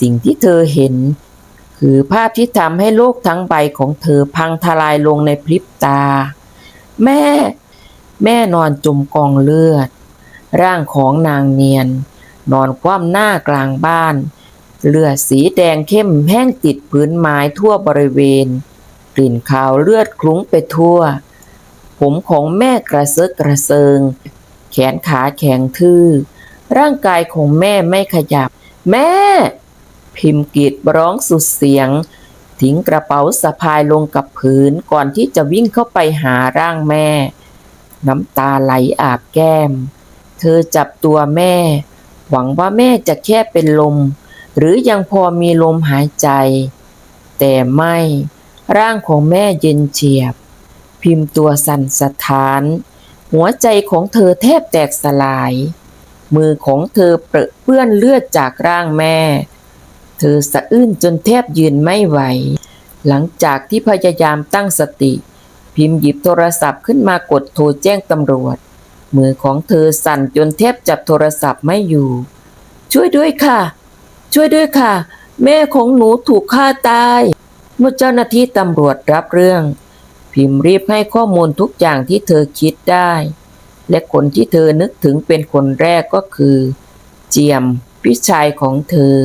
สิ่งที่เธอเห็น คือภาพที่ทำให้โลกทั้งใบของเธอพังทลายลงในพริบตา แม่ แม่นอนจมกองเลือด ร่างของนางเนียน นอนคว่ำหน้ากลางบ้าน เลือดสีแดงเข้มแห้งติดพื้นไม้ทั่วบริเวณ กลิ่นคาวเลือดคลุ้งไปทั่ว ผมของแม่กระเซาะกระเซิง แขนขาแข็งทื่อร่างกายของแม่ไม่ขยับ แม่ พิมพ์กรีดร้องสุดเสียง ทิ้งกระเป๋าสะพายลงกับพื้นก่อนที่จะวิ่งเข้าไปหาร่างแม่ น้ำตาไหลอาบแก้ม เธอจับตัวแม่ หวังว่าแม่จะแค่เป็นลม หรือยังพอมีลมหายใจ แต่ไม่ร่างของแม่เย็นเฉียบ พิมพ์ตัวสั่นสะท้าน หัวใจของเธอแทบแตกสลาย มือของเธอเปรอะเปื้อนเลือดจากร่างแม่ เธอสะอื้นจนแทบยืนไม่ไหว หลังจากที่พยายามตั้งสติ พิมพ์หยิบโทรศัพท์ขึ้นมากดโทรแจ้งตำรวจ มือของเธอสั่นจนแทบจับโทรศัพท์ไม่อยู่ ช่วยด้วยค่ะ ช่วยด้วยค่ะ แม่ของหนูถูกฆ่าตาย เมื่อเจ้าหน้าที่ตำรวจรับเรื่อง พิมพ์รีบให้ข้อมูลทุกอย่างที่เธอคิดได้ และคนที่เธอนึกถึงเป็นคนแรกก็คือ เจียมพี่ชายของเธอ